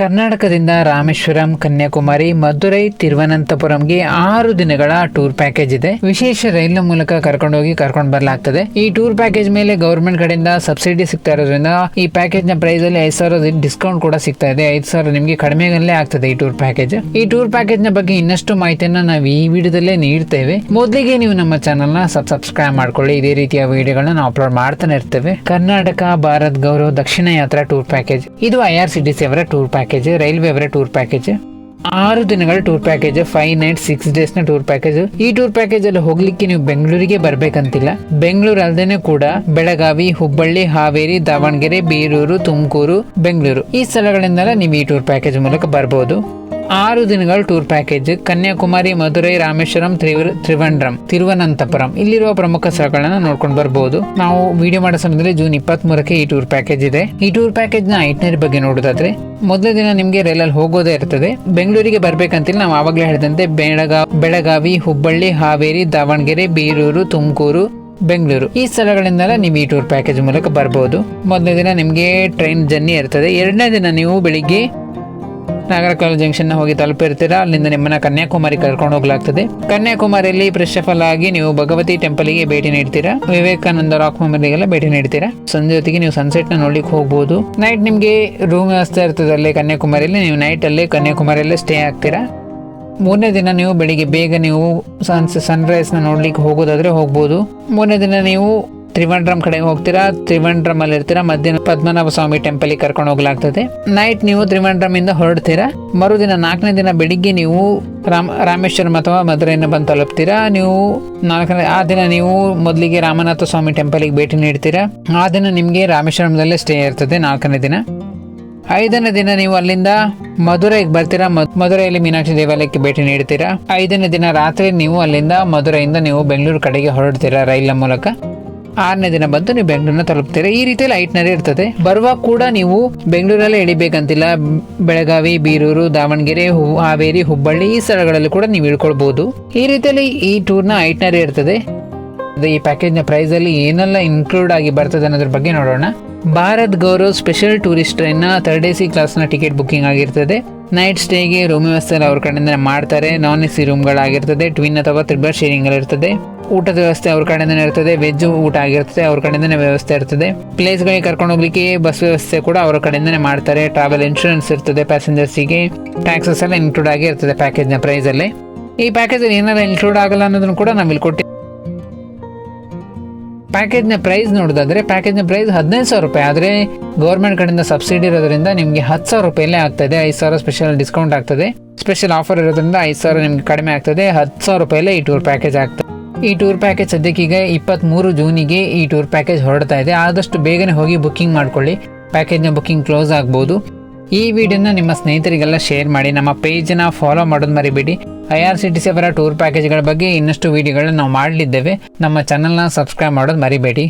ಕರ್ನಾಟಕದಿಂದ ರಾಮೇಶ್ವರಂ, ಕನ್ಯಾಕುಮಾರಿ, ಮಧುರೈ, ತಿರುವನಂತಪುರಂಗೆ ಆರು ದಿನಗಳ ಟೂರ್ ಪ್ಯಾಕೇಜ್ ಇದೆ. ವಿಶೇಷ ರೈಲಿನ ಮೂಲಕ ಕರ್ಕೊಂಡು ಹೋಗಿ ಕರ್ಕೊಂಡು ಬರಲಾಗ್ತದೆ. ಈ ಟೂರ್ ಪ್ಯಾಕೇಜ್ ಮೇಲೆ ಗೌರ್ಮೆಂಟ್ ಕಡೆಯಿಂದ ಸಬ್ಸಿಡಿ ಸಿಗ್ತಾ ಇರೋದ್ರಿಂದ ಈ ಪ್ಯಾಕೇಜ್ನ ಪ್ರೈಸ್ ಅಲ್ಲಿ ಐದು ಸಾವಿರ ಡಿಸ್ಕೌಂಟ್ ಕೂಡ ಸಿಗ್ತಾ ಇದೆ. ಐದು ಸಾವಿರ ನಿಮಗೆ ಕಡಿಮೆಗಲ್ಲೇ ಆಗ್ತದೆ ಈ ಟೂರ್ ಪ್ಯಾಕೇಜ್. ಈ ಟೂರ್ ಪ್ಯಾಕೇಜ್ನ ಬಗ್ಗೆ ಇನ್ನಷ್ಟು ಮಾಹಿತಿಯನ್ನ ನಾವು ಈ ವಿಡಿಯೋದಲ್ಲೇ ನೀಡ್ತೇವೆ. ಮೊದಲಿಗೆ ನೀವು ನಮ್ಮ ಚಾನಲ್ನ ಸಬ್ಸ್ಕ್ರೈಬ್ ಮಾಡ್ಕೊಳ್ಳಿ. ಇದೇ ರೀತಿಯ ವಿಡಿಯೋಗಳನ್ನ ನಾವು ಅಪ್ಲೋಡ್ ಮಾಡ್ತಾನೆ ಇರ್ತೇವೆ. ಕರ್ನಾಟಕ, ಭಾರತ್ ಗೌರವ ದಕ್ಷಿಣ ಯಾತ್ರಾ ಟೂರ್ ಪ್ಯಾಕೇಜ್. ಇದು ಐ ಆರ್ ಸಿ ಸಿ ಅವರ ಟೂರ್ ಪ್ಯಾಕೇಜ್. ರೈಲ್ವೆ ಅವರ ಟೂರ್ ಪ್ಯಾಕೇಜ್ ಆರು ದಿನಗಳ tour package five night six ಡೇಸ್ನ tour package ಈ ಟೂರ್ ಪ್ಯಾಕೇಜ್ ಅಲ್ಲಿ ಹೋಗ್ಲಿಕ್ಕೆ ನೀವು ಬೆಂಗಳೂರಿಗೆ ಬರ್ಬೇಕಂತಿಲ್ಲ. ಬೆಂಗಳೂರು ಅಲ್ಲದೇನೆ ಕೂಡ ಬೆಳಗಾವಿ, ಹುಬ್ಬಳ್ಳಿ, ಹಾವೇರಿ, ದಾವಣಗೆರೆ, ಬೀರೂರು, ತುಮಕೂರು, ಬೆಂಗಳೂರು ಈ ಸ್ಥಳಗಳಿಂದಲೇ ನೀವು ಈ ಟೂರ್ ಪ್ಯಾಕೇಜ್ ಮೂಲಕ ಬರ್ಬೋದು. ಆರು ದಿನಗಳ ಟೂರ್ ಪ್ಯಾಕೇಜ್ ಕನ್ಯಾಕುಮಾರಿ, ಮಧುರೈ, ರಾಮೇಶ್ವರಂ ತ್ರಿವ ತ್ರಿವಂಡ್ರಂ, ತಿರುವನಂತಪುರಂ. ಇಲ್ಲಿರುವ ಪ್ರಮುಖ ಸ್ಥಳಗಳನ್ನು ನೋಡ್ಕೊಂಡು ಬರ್ಬೋದು. ನಾವು ವಿಡಿಯೋ ಮಾಡೋ ಸಮಯದಲ್ಲಿ ಜೂನ್ ಇಪ್ಪತ್ತ್ ಮೂರಕ್ಕೆ ಈ ಟೂರ್ ಪ್ಯಾಕೇಜ್ ಇದೆ. ಈ ಟೂರ್ ಪ್ಯಾಕೇಜ್ನ ಐಟ್ನರಿ ಬಗ್ಗೆ ನೋಡೋದಾದ್ರೆ, ಮೊದಲ ದಿನ ನಿಮಗೆ ರೈಲಲ್ಲಿ ಹೋಗೋದೇ ಇರ್ತದೆ. ಬೆಂಗಳೂರಿಗೆ ಬರ್ಬೇಕಂತೇಳಿ ನಾವು ಆವಾಗಲೇ ಹೇಳಿದಂತೆ ಬೆಳಗಾವ್, ಬೆಳಗಾವಿ, ಹುಬ್ಬಳ್ಳಿ, ಹಾವೇರಿ, ದಾವಣಗೆರೆ, ಬೀರೂರು, ತುಮಕೂರು, ಬೆಂಗಳೂರು. ಈ ಸ್ಥಳಗಳಿಂದೆಲ್ಲ ನೀವು ಈ ಟೂರ್ ಪ್ಯಾಕೇಜ್ ಮೂಲಕ ಬರ್ಬೋದು. ಮೊದಲನೇ ದಿನ ನಿಮಗೆ ಟ್ರೈನ್ ಜರ್ನಿ ಇರ್ತದೆ. ಎರಡನೇ ದಿನ ನೀವು ಬೆಳಿಗ್ಗೆ ನಾಗರಕಲ್ ಜಂಕ್ಷನ್ ಹೋಗಿ ತಲುಪಿರ್ತೀರಾ? ಅಲ್ಲಿಂದ ನಿಮ್ಮನ್ನ ಕನ್ಯಾಕುಮಾರಿ ಕರ್ಕೊಂಡು ಹೋಗ್ಲಾಗ್ತದೆ. ಕನ್ಯಾಕುಮಾರಿಯಲ್ಲಿ ಪ್ರಶಫಲ್ ಆಗಿ ನೀವು ಭಗವತಿ ಟೆಂಪಲ್ಗೆ ಭೇಟಿ ನೀಡ್ತೀರಾ? ವಿವೇಕಾನಂದ ರಾಕ್ ಮೆಮರಿಗೆಲ್ಲ ಭೇಟಿ ನೀಡ್ತೀರಾ? ಸಂಜೆ ಹೊತ್ತಿಗೆ ನೀವು ಸನ್ಸೆಟ್ನ ನೋಡ್ಲಿಕ್ಕೆ ಹೋಗ್ಬೋದು. ನೈಟ್ ನಿಮ್ಗೆ ರೂಮ್ ವ್ಯವಸ್ಥೆ ಇರ್ತದೆ ಅಲ್ಲೇ ಕನ್ಯಾಕುಮಾರಿಯಲ್ಲಿ? ನೀವು ನೈಟ್ ಅಲ್ಲೇ ಕನ್ಯಾಕುಮಾರಿಯಲ್ಲೇ ಸ್ಟೇ ಆಗ್ತೀರಾ? ಮೂರನೇ ದಿನ ನೀವು ಬೆಳಿಗ್ಗೆ ಬೇಗ ನೀವು ಸನ್ ಸನ್ರೈಸ್ನ ನೋಡ್ಲಿಕ್ಕೆ ಹೋಗೋದಾದ್ರೆ ಹೋಗ್ಬೋದು. ಮೂರನೇ ದಿನ ನೀವು ತ್ರಿವಂಡ್ರಂ ಕಡೆ ಹೋಗ್ತೀರಾ? ತ್ರಿವಂಡ್ರಮ್ ಅಲ್ಲಿ ಇರ್ತೀರಾ ಮಧ್ಯಾಹ್ನ ಪದ್ಮನಾಭ ಸ್ವಾಮಿ ಟೆಂಪಲ್ಗೆ ಕರ್ಕೊಂಡು ಹೋಗ್ಲಾಗ್ತದೆ. ನೈಟ್ ನೀವು ತ್ರಿವಂಡ್ರಮ್ ಇಂದ ಹೊರಡ್ತೀರಾ? ಮರುದಿನ ನಾಲ್ಕನೇ ದಿನ ಬೆಳಿಗ್ಗೆ ನೀವು ರಾಮ, ರಾಮೇಶ್ವರಂ ಅಥವಾ ಮಧುರೈನ ಬಂದು ತಲುಪ್ತೀರಾ? ನೀವು ನಾಲ್ಕನೇ, ಆ ದಿನ ನೀವು ಮೊದಲಿಗೆ ರಾಮನಾಥ ಸ್ವಾಮಿ ಟೆಂಪಲ್ಗೆ ಭೇಟಿ ನೀಡ್ತೀರಾ? ಆ ದಿನ ನಿಮಗೆ ರಾಮೇಶ್ವರಂದಲ್ಲೇ ಸ್ಟೇ ಇರ್ತದೆ ನಾಲ್ಕನೇ ದಿನ. ಐದನೇ ದಿನ ನೀವು ಅಲ್ಲಿಂದ ಮಧುರೈಗೆ ಬರ್ತೀರಾ? ಮಧ್- ಮಧುರೈಯಲ್ಲಿ ಮೀನಾಕ್ಷಿ ದೇವಾಲಯಕ್ಕೆ ಭೇಟಿ ನೀಡ್ತೀರಾ? ಐದನೇ ದಿನ ರಾತ್ರಿ ನೀವು ಅಲ್ಲಿಂದ ಮಧುರೈಯಿಂದ ನೀವು ಬೆಂಗಳೂರು ಕಡೆಗೆ ಹೊರಡ್ತೀರಾ ರೈಲಿನ ಮೂಲಕ? ಆರನೇ ದಿನ ಬಂದು ನೀವು ಬೆಂಗಳೂರನ್ನ ತಲುಪ್ತೀರಾ? ಈ ರೀತಿಯಲ್ಲಿ ಐಟ್ನರಿ ಇರ್ತದೆ. ಬರುವಾಗ ಕೂಡ ನೀವು ಬೆಂಗಳೂರಲ್ಲೇ ಇಳಿಬೇಕಂತಿಲ್ಲ ಬೆಳಗಾವಿ, ಬೀರೂರು, ದಾವಣಗೆರೆ ಹಾವೇರಿ, ಹುಬ್ಬಳ್ಳಿ ಈ ಸ್ಥಳಗಳಲ್ಲಿ ಕೂಡ ನೀವು ಇಳ್ಕೊಳ್ಬಹುದು ಈ ರೀತಿಯಲ್ಲಿ ಈ ಟೂರ್ನ ಐಟ್ನರಿ ಇರ್ತದೆ. ಈ ಪ್ಯಾಕೇಜ್ನ ಪ್ರೈಸಲ್ಲಿ ಏನೆಲ್ಲ ಇನ್ಕ್ಲೂಡ್ ಆಗಿ ಬರ್ತದೆ ಅನ್ನೋದ್ರ ಬಗ್ಗೆ ನೋಡೋಣ. ಭಾರತ್ ಗೌರವ್ ಸ್ಪೆಷಲ್ ಟೂರಿಸ್ಟ್ ಟ್ರೈನ್ನ ಥರ್ಡ್ ಎ ಸಿ ಕ್ಲಾಸ್ನ ಟಿಕೆಟ್ ಬುಕ್ಕಿಂಗ್ ಆಗಿರ್ತದೆ. ನೈಟ್ ಸ್ಟೇಗೆ ರೂಮ್ ವ್ಯವಸ್ಥೆ ಅವ್ರ ಕಡೆಯಿಂದ ಮಾಡ್ತಾರೆ. ನಾನ್ ಎ ಸಿ ರೂಮ್ಗಳಾಗಿರ್ತದೆ ಟ್ವಿನ್ ಅಥವಾ ತ್ರಿಬಲ್ ಶೇರಿಂಗ್ ಇರ್ತದೆ ಊಟದ ವ್ಯವಸ್ಥೆ ಅವ್ರ ಕಡೆಯಿಂದನೇ ಇರ್ತದೆ ವೆಜ್ ಊಟ ಆಗಿರ್ತದೆ, ಅವ್ರ ಕಡೆಯಿಂದನೇ ವ್ಯವಸ್ಥೆ ಇರ್ತದೆ. ಪ್ಲೇಸ್ಗಳಿಗೆ ಕರ್ಕೊಂಡು ಹೋಗ್ಲಿಕ್ಕೆ ಬಸ್ ವ್ಯವಸ್ಥೆ ಕೂಡ ಅವ್ರ ಕಡೆಯಿಂದನೇ ಮಾಡ್ತಾರೆ. ಟ್ರಾವೆಲ್ ಇನ್ಶೂರೆನ್ಸ್ ಇರ್ತದೆ ಪ್ಯಾಸೆಂಜರ್ಸಿಗೆ ಟ್ಯಾಕ್ಸಸ್ ಎಲ್ಲ ಇನ್ಕ್ಲೂಡ್ ಆಗಿ ಇರ್ತದೆ ಪ್ಯಾಕೇಜ್ನ ಪ್ರೈಸಲ್ಲಿ ಈ ಪ್ಯಾಕೇಜಲ್ಲಿ ಏನಾದ್ರು ಇನ್ಕ್ಲೂಡ್ ಆಗಲ್ಲ ಅನ್ನೋದನ್ನು ಕೂಡ ನಾವು ಇಲ್ಲಿ ಪ್ಯಾಕೇಜ್ ಪ್ಯಾಕೇಜ್ನ ಪ್ರೈಸ್ ನೋಡೋದಾದ್ರೆ ಪ್ಯಾಕೇಜ್ನ ಪ್ರೈಸ್ ಹದಿನೈದು ಸಾವಿರ ರೂಪಾಯಿ. ಆದರೆ ಗೌರ್ಮೆಂಟ್ ಕಡೆಯಿಂದ ಸಬ್ಸಿಡಿ ಇರೋದ್ರಿಂದ ನಿಮಗೆ ಹತ್ತು ಸಾವಿರ ರೂಪಾಯಲ್ಲೇ ಆಗ್ತದೆ. ಐದು ಸಾವಿರ ಸ್ಪೆಷಲ್ ಡಿಸ್ಕೌಂಟ್ ಆಗ್ತದೆ. ಸ್ಪೆಷಲ್ ಆಫರ್ ಇರೋದ್ರಿಂದ ಐದು ಸಾವಿರ ನಿಮ್ಗೆ ಕಡಿಮೆ ಆಗ್ತದೆ. ಹತ್ತು ಸಾವಿರ ರೂಪಾಯಲ್ಲೇ ಈ ಟೂರ್ ಪ್ಯಾಕೇಜ್ ಆಗ್ತದೆ. ಈ ಟೂರ್ ಪ್ಯಾಕೇಜ್ ಸದ್ಯಕ್ಕೀಗ ಇಪ್ಪತ್ತ್ಮೂರು ಜೂನಿಗೆ ಈ ಟೂರ್ ಪ್ಯಾಕೇಜ್ ಹೊರಡ್ತಾ ಇದೆ. ಆದಷ್ಟು ಬೇಗನೆ ಹೋಗಿ ಬುಕ್ಕಿಂಗ್ ಮಾಡ್ಕೊಳ್ಳಿ. ಪ್ಯಾಕೇಜ್ನ ಬುಕ್ಕಿಂಗ್ ಕ್ಲೋಸ್ ಆಗ್ಬೋದು. ಈ ವಿಡಿಯೋನ ನಿಮ್ಮ ಸ್ನೇಹಿತರಿಗೆಲ್ಲ ಶೇರ್ ಮಾಡಿ, ನಮ್ಮ ಪೇಜನ್ನ ಫಾಲೋ ಮಾಡೋದು ಮರಿಬೇಡಿ. I R C T C ಅವರ ಟೂರ್ ಪ್ಯಾಕೇಜ್ಗಳ ಬಗ್ಗೆ ಇನ್ನಷ್ಟು ವಿಡಿಯೋಗಳನ್ನ ನಾವು ಮಾಡಲಿದ್ದೇವೆ. ನಮ್ಮ ಚಾನಲ್ನ ಸಬ್ಸ್ಕ್ರೈಬ್ ಮಾಡೋದು ಮರಿಬೇಡಿ.